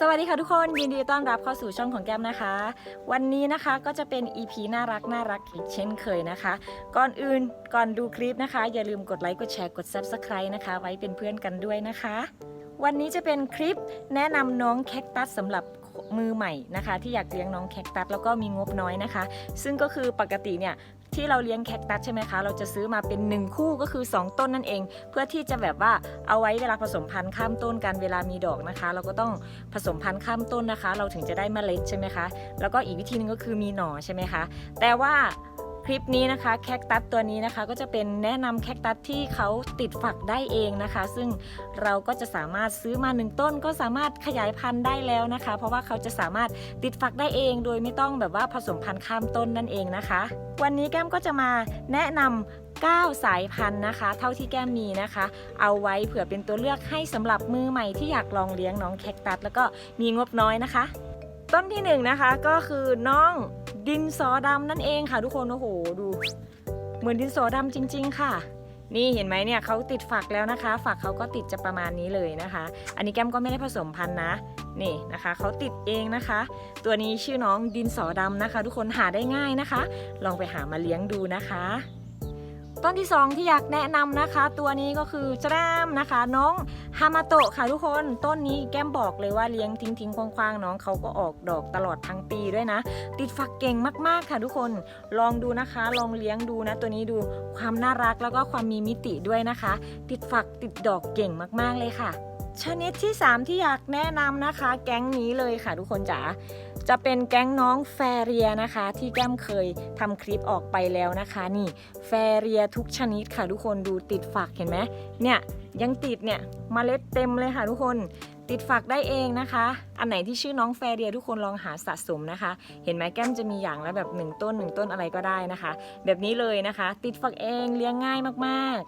สวัสดีค่ะทุกคนยินดีต้อนรับเข้าสู่ช่องของแก้มนะคะ วันนี้นะคะก็จะเป็น EP น่ารักน่ารักอีกเช่นเคยนะคะ ก่อนอื่นก่อนดูคลิปนะคะ อย่าลืมกดไลค์กดแชร์กด Subscribe นะคะ ไว้เป็นเพื่อนกันด้วยนะคะ วันนี้จะเป็นคลิปแนะนำน้องแคคตัสสำหรับมือใหม่นะคะ ที่อยากเลี้ยงน้องแคคตัสแล้วก็มีงบน้อยนะคะ ซึ่งก็คือปกติเนี่ย ที่เราเลี้ยงแคคตัสใช่ไหมคะ เราจะซื้อมาเป็น 1 คู่ก็คือ 2 ต้นนั่นเอง เพื่อที่จะแบบว่าเอาไว้เวลาผสมพันธุ์ข้ามต้นกันเวลามีดอกนะคะ เราก็ต้องผสมพันธุ์ข้ามต้นนะคะ เราถึงจะได้เมล็ดใช่ไหมคะ แล้วก็อีกวิธีหนึงก็คือมีหน่อใช่ไหมคะ แต่ว่า คลิปนี้นะคะแคคตัสตัวนี้นะคะก็จะเป็นแนะนำแคคตัสที่เขาติดฝักได้เองนะคะ ซึ่งเราก็จะสามารถซื้อมาหนึ่งต้น ก็สามารถขยายพันธุ์ได้แล้วนะคะ เพราะว่าเขาจะสามารถติดฝักได้เอง โดยไม่ต้องแบบว่าผสมพันธุ์ข้ามต้นนั่นเองนะคะ วันนี้แก้มก็จะมาแนะนำ9 สายพันธุ์นะคะ เท่าที่แก้มมีนะคะ เอาไว้เผื่อเป็นตัวเลือกให้สำหรับมือใหม่ที่อยากลองเลี้ยงน้องแคคตัสแล้วก็มีงบน้อยนะคะ ต้นที่หนึ่งนะคะก็คือน้องดินสอดำนั่นเองค่ะ ทุกคนโอ้โหดู เหมือนดินสอดำจริง ๆ ค่ะ นี่เห็นไหมเนี่ยเขาติดฝักแล้วนะคะ ฝักเขาก็ติดจะประมาณนี้เลยนะคะ อันนี้แก้มก็ไม่ได้ผสมพันธุ์นะนี่นะคะเขาติดเองนะคะ ตัวนี้ชื่อน้องดินสอดำนะคะ ทุกคนหาได้ง่ายนะคะ ลองไปหามาเลี้ยงดูนะคะ ต้นที่ 2 ที่อยากแนะนำนะคะ ตัวนี้ก็คือจรามนะคะ น้องฮามาโตะค่ะทุกคนต้นนี้แก้มบอกเลยว่าเลี้ยงทิ้งๆคว้างๆน้องเขาก็ออกดอกตลอดทั้งปีด้วยนะ ติดฝักเก่งมากๆค่ะทุกคนลองดูนะคะ ลองเลี้ยงดูนะ ตัวนี้ดูความน่ารักแล้วก็ความมีมิติด้วยนะคะ ติดฝักติดดอกเก่งมากๆเลยค่ะ ชนิดที่ 3 ที่อยากแนะนำนะคะ แก๊งนี้เลยค่ะทุกคนจ๋า จะเป็นแก๊งน้องแฟเรียนะคะ ที่แก้มเคยทำคลิปออกไปแล้วนะคะ นี่แฟเรียทุกชนิดค่ะทุกคนดูติดฝักเห็นไหมเนี่ยยังติดเนี่ยมเมล็ดเต็มเลยค่ะทุกคนติดฝักได้เองนะคะ อันไหนที่ชื่อน้องแฟเรียทุกคนลองหาสะสมนะคะ เห็นไหมแก้มจะมีอย่างละแบบ 1 ต้น 1 ต้นอะไรก็ได้นะคะ แบบนี้เลยนะคะ ติดฝักเองเลี้ยงง่ายมาก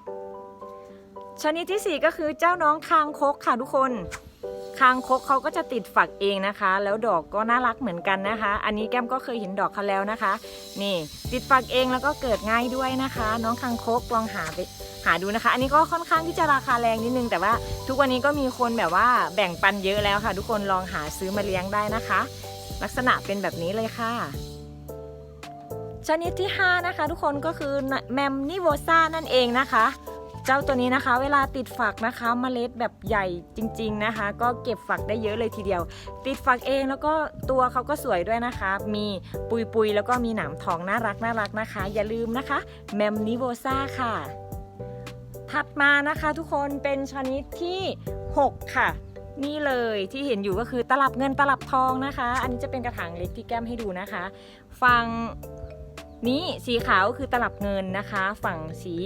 ๆ ชนิดทีสี่4 ก็คือเจ้าน้องคางคกค่ะทุกคน คางคกเขาก็จะติดฝักเองนะคะ แล้วดอกก็น่ารักเหมือนกันนะคะ อันนี้แก้มก็เคยเห็นดอกเขาแล้วนะคะ นี่ ติดฝักเองแล้วก็เกิดง่ายด้วยนะคะ น้องคางคกลองหาไปหาดูนะคะ อันนี้ก็ค่อนข้างที่จะราคาแรงนิดนึง แต่ว่าทุกวันนี้ก็มีคนแบบว่าแบ่งปันเยอะแล้วค่ะ ทุกคนลองหาซื้อมาเลี้ยงได้นะคะ ลักษณะเป็นแบบนี้เลยค่ะชนิดที่ 5 นะคะ ทุกคนก็คือแมมนิโวซ่านั่นเองนะคะ เจ้าตัวนี้นะคะ เวลาติดฝักนะคะเมล็ดแบบใหญ่จริง ๆนะคะ ก็เก็บฝักได้เยอะเลยทีเดียว ติดฝักเองแล้วก็ตัวเขาก็สวยด้วยนะคะ มีปุยปุยๆแล้วก็มีหนามทองน่ารักน่ารักนะคะ อย่าลืมนะคะแมมนิโวซาค่ะ ถัดมานะคะทุกคนเป็นชนิดที่ 6 ค่ะนี่เลยที่เห็นอยู่ก็คือตลับเงินตลับทองนะคะ อันนี้จะเป็นกระถางเล็กที่แก้มให้ดูนะคะ ฝั่งนี้สีขาวคือตลับเงินนะคะ ฝั่งสี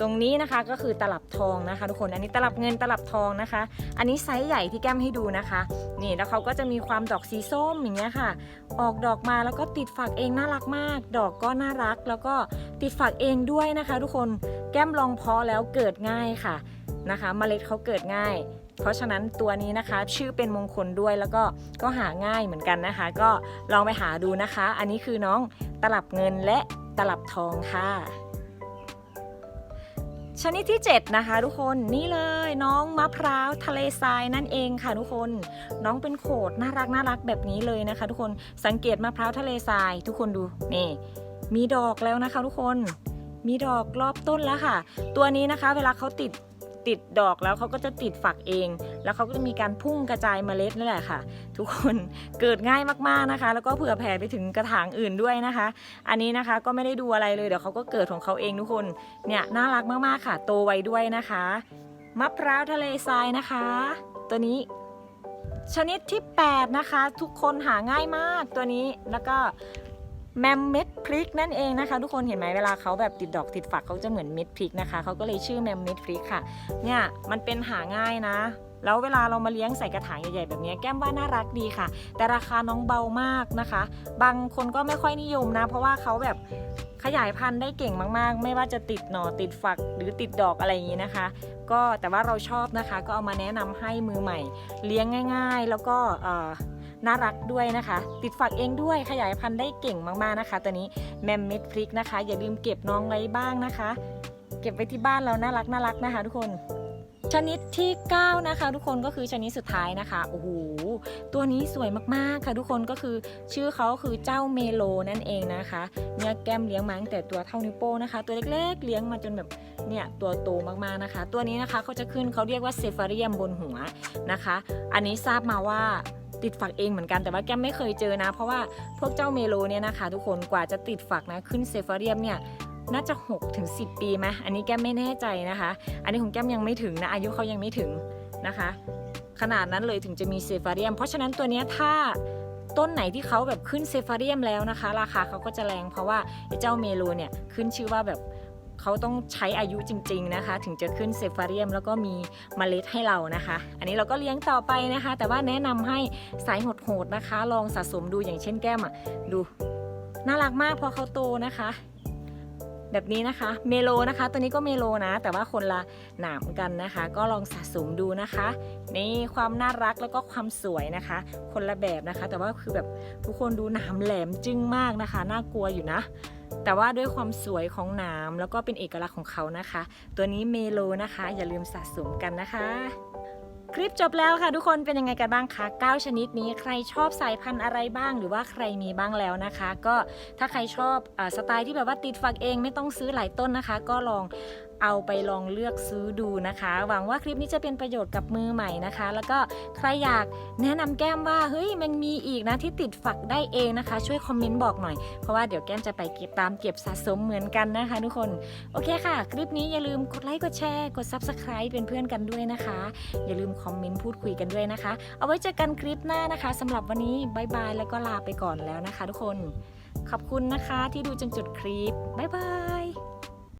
ตรงนี้นะคะก็คือตลับทองนะคะ ทุกคนอันนี้ตลับเงินตลับทองนะคะ อันนี้ไซส์ใหญ่ที่แก้มให้ดูนะคะ นี่แล้วเขาก็จะมีความดอกสีส้มอย่างเงี้ยค่ะ ออกดอกมาแล้วก็ติดฝักเองน่ารักมาก ดอกก็น่ารัก แล้วก็ติดฝักเองด้วยนะคะ ทุกคนแก้มลองเพาะแล้วเกิดง่ายค่ะนะคะเมล็ดเขาเกิดง่าย เพราะฉะนั้นตัวนี้นะคะ ชื่อเป็นมงคลด้วยแล้วก็ก็หาง่ายเหมือนกันนะคะ ก็ลองไปหาดูนะคะ อันนี้คือน้องตลับเงินและตลับทองค่ะ ชนิดที่ 7 นะคะ ทุกคนนี่เลยน้องมะพร้าวทะเลทรายนั่นเองค่ะทุกคน น้องเป็นโขดน่ารักน่ารักแบบนี้เลยนะคะ ทุกคนสังเกตมะพร้าวทะเลทราย ทุกคนดูนี่ มีดอกแล้วนะคะ ทุกคนมีดอกรอบต้นแล้วค่ะ ตัวนี้นะคะ เวลาเขาติด ติดดอกแล้วเขาก็จะติดฝักเอง แล้วเขาก็จะมีการพุ่งกระจายเมล็ดนั่นแหละค่ะ ทุกคนเกิดง่ายมากๆนะคะ แล้วก็เผื่อแผ่ไปถึงกระถางอื่นด้วยนะคะ อันนี้นะคะก็ไม่ได้ดูอะไรเลยเดี๋ยวเขาก็เกิดของเขาเองทุกคนเนี่ยน่ารักมากๆค่ะ โตไวด้วยนะคะมะพร้าวทะเลทรายนะคะ ตัวนี้ชนิดที่ 8 นะคะ ทุกคนหาง่ายมากตัวนี้แล้วก็ แมมเม็ดพริกนั่นเองนะคะ ทุกคนเห็นไหมเวลาเขาแบบติดดอกติดฝักเขาจะเหมือนเม็ดพริกนะคะเขาก็เลยชื่อแมมเม็ดพริกค่ะเนี่ยมันเป็นหาง่ายนะแล้วเวลาเรามาเลี้ยงใส่กระถางใหญ่ๆแบบนี้แก้มว่าน่ารักดีค่ะ แต่ราคาน้องเบามากนะคะ บางคนก็ไม่ค่อยนิยมนะ เพราะว่าเขาแบบขยายพันธุ์ได้เก่งมากๆ ไม่ว่าจะติดหน่อติดฝักหรือติดดอกอะไรอย่างนี้นะคะ ก็แต่ว่าเราชอบนะคะ ก็เอามาแนะนำให้มือใหม่ เลี้ยงง่าย ๆ แล้วก็ น่ารักด้วยนะคะ ติดฝักเองด้วยขยายพันธุ์ได้เก่งมากๆนะคะ ตัวนี้แมมเม็ดพริกนะคะ อย่าลืมเก็บน้องไว้บ้างนะคะ เก็บไว้ที่บ้านเราน่ารักน่ารักนะคะ ทุกคนชนิดที่ 9 นะคะ ทุกคนก็คือชนิดสุดท้ายนะคะโอ้โหตัวนี้สวยมากๆค่ะ ทุกคนก็คือชื่อเขาคือเจ้าเมโลนั่นเองนะคะเนี่ยแก้มเลี้ยงมาตั้งแต่ตัวเท่านิ้วโป้งนะคะ ตัวเล็กๆเลี้ยงมาจนแบบเนี่ยตัวโตมากๆนะคะ ตัวนี้นะคะเขาจะขึ้นเขาเรียกว่าเซฟาเรียมบนหัวนะคะ อันนี้ทราบมาว่า ติดฝักเองเหมือนกันแต่ว่าแก้มไม่เคยเจอนะ เพราะว่าพวกเจ้าเมโลเนี่ยนะคะ ทุกคนกว่าจะติดฝักนะขึ้นเซฟาเรียมเนี่ยน่าจะ6ถึง10 ปีไหมอันนี้แก้มไม่แน่ใจนะคะ อันนี้ของแก้มยังไม่ถึงนะ อายุเขายังไม่ถึงนะคะ ขนาดนั้นเลยถึงจะมีเซฟาเรียม เพราะฉะนั้นตัวเนี้ยถ้าต้นไหนที่เขาแบบขึ้นเซฟาเรียมแล้วนะคะ ราคาเขาก็จะแรงเพราะว่าเจ้าเมโลเนี่ยขึ้นชื่อว่าแบบ เขาต้องใช้อายุจริง ๆนะคะ ถึงจะขึ้นเซฟาเรียมแล้วก็มีเมล็ดให้เรานะคะ อันนี้เราก็เลี้ยงต่อไปนะคะ แต่ว่าแนะนำให้สายโหดๆนะคะ ลองสะสมดูอย่างเช่นแก้มอะดูน่ารักมากพอเขาโตนะคะ แบบนี้นะคะเมโลนะคะ ตัวนี้ก็เมโลนะ แต่ว่าคนละหนามกันนะคะ ก็ลองสะสมดูนะคะนี่ความน่ารักแล้วก็ความสวยนะคะ คนละแบบนะคะ แต่ว่าคือแบบทุกคนดูหนามแหลมจึ้งมากนะคะ น่ากลัวอยู่นะ แต่ว่าด้วยความสวยของหนามแล้วก็เป็นเอกลักษณ์ของเขานะคะ ตัวนี้เมโลนะคะ อย่าลืมสะสมกันนะคะ คลิปจบแล้วค่ะทุกคนเป็นยังไงกันบ้างคะ9 ชนิดนี้ใครชอบสายพันธุ์อะไรบ้าง หรือว่าใครมีบ้างแล้วนะคะ ก็ถ้าใครชอบอสไตล์ที่แบบว่าติดฝักเองไม่ต้องซื้อหลายต้นนะคะ ก็ลอง เอาไปลองเลือกซื้อดูนะคะ หวังว่าคลิปนี้จะเป็นประโยชน์กับมือใหม่นะคะ แล้วก็ใครอยากแนะนำแก้มว่าเฮ้ยมันมีอีกนะที่ติดฝักได้เองนะคะ ช่วยคอมเมนต์บอกหน่อย เพราะว่าเดี๋ยวแก้มจะไปเก็บตามเก็บสะสมเหมือนกันนะคะ ทุกคน โอเคค่ะ คลิปนี้อย่าลืมกดไลค์กดแชร์กด Subscribe เป็นเพื่อนกันด้วยนะคะ อย่าลืมคอมเมนต์พูดคุยกันด้วยนะคะ เอาไว้เจอกันคลิปหน้านะคะสำหรับวันนี้บายบายแล้วก็ลาไปก่อนแล้วนะคะ ทุกคน ขอบคุณนะคะที่ดูจนจบคลิปบายบาย